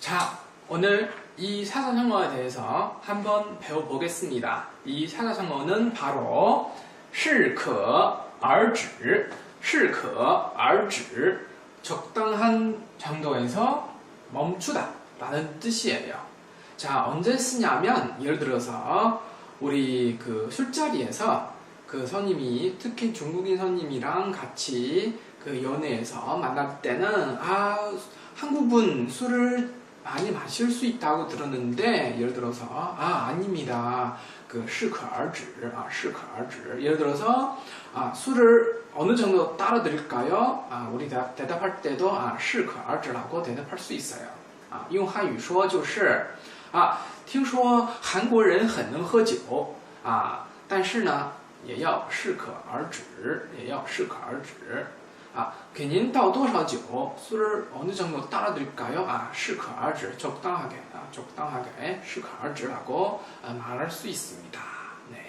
자, 오늘 이 사자성어에 대해서 한번 배워보겠습니다. 이 사자성어는 바로 适可而止,适可而止, 적당한 정도에서 멈추다 라는 뜻이에요. 자, 언제 쓰냐면 예를 들어서 우리 그 술자리에서 그 선임이 특히 중국인 선임이랑 같이 그 연애에서 만날 때는 아 한국분 술을 많이 마실 수 있다고 들었는데 예를 들어서 아 아닙니다 그适可而止아适可而止예를 들어서 아 술을 어느 정도 따라 드릴까요 아 우리 대답, 대답할 때도 아适可而止라고 대답할 수 있어요 아用汉语说就是啊听说韩国人很能喝酒啊但是呢也要适可而止也要适可而止 아, 괜히 또多少酒 술을 어느 정도 따라 드릴까요? 아, 适可而止 적당하게, 아, 적당하게 适可而止라고 아, 말할 수 있습니다. 네.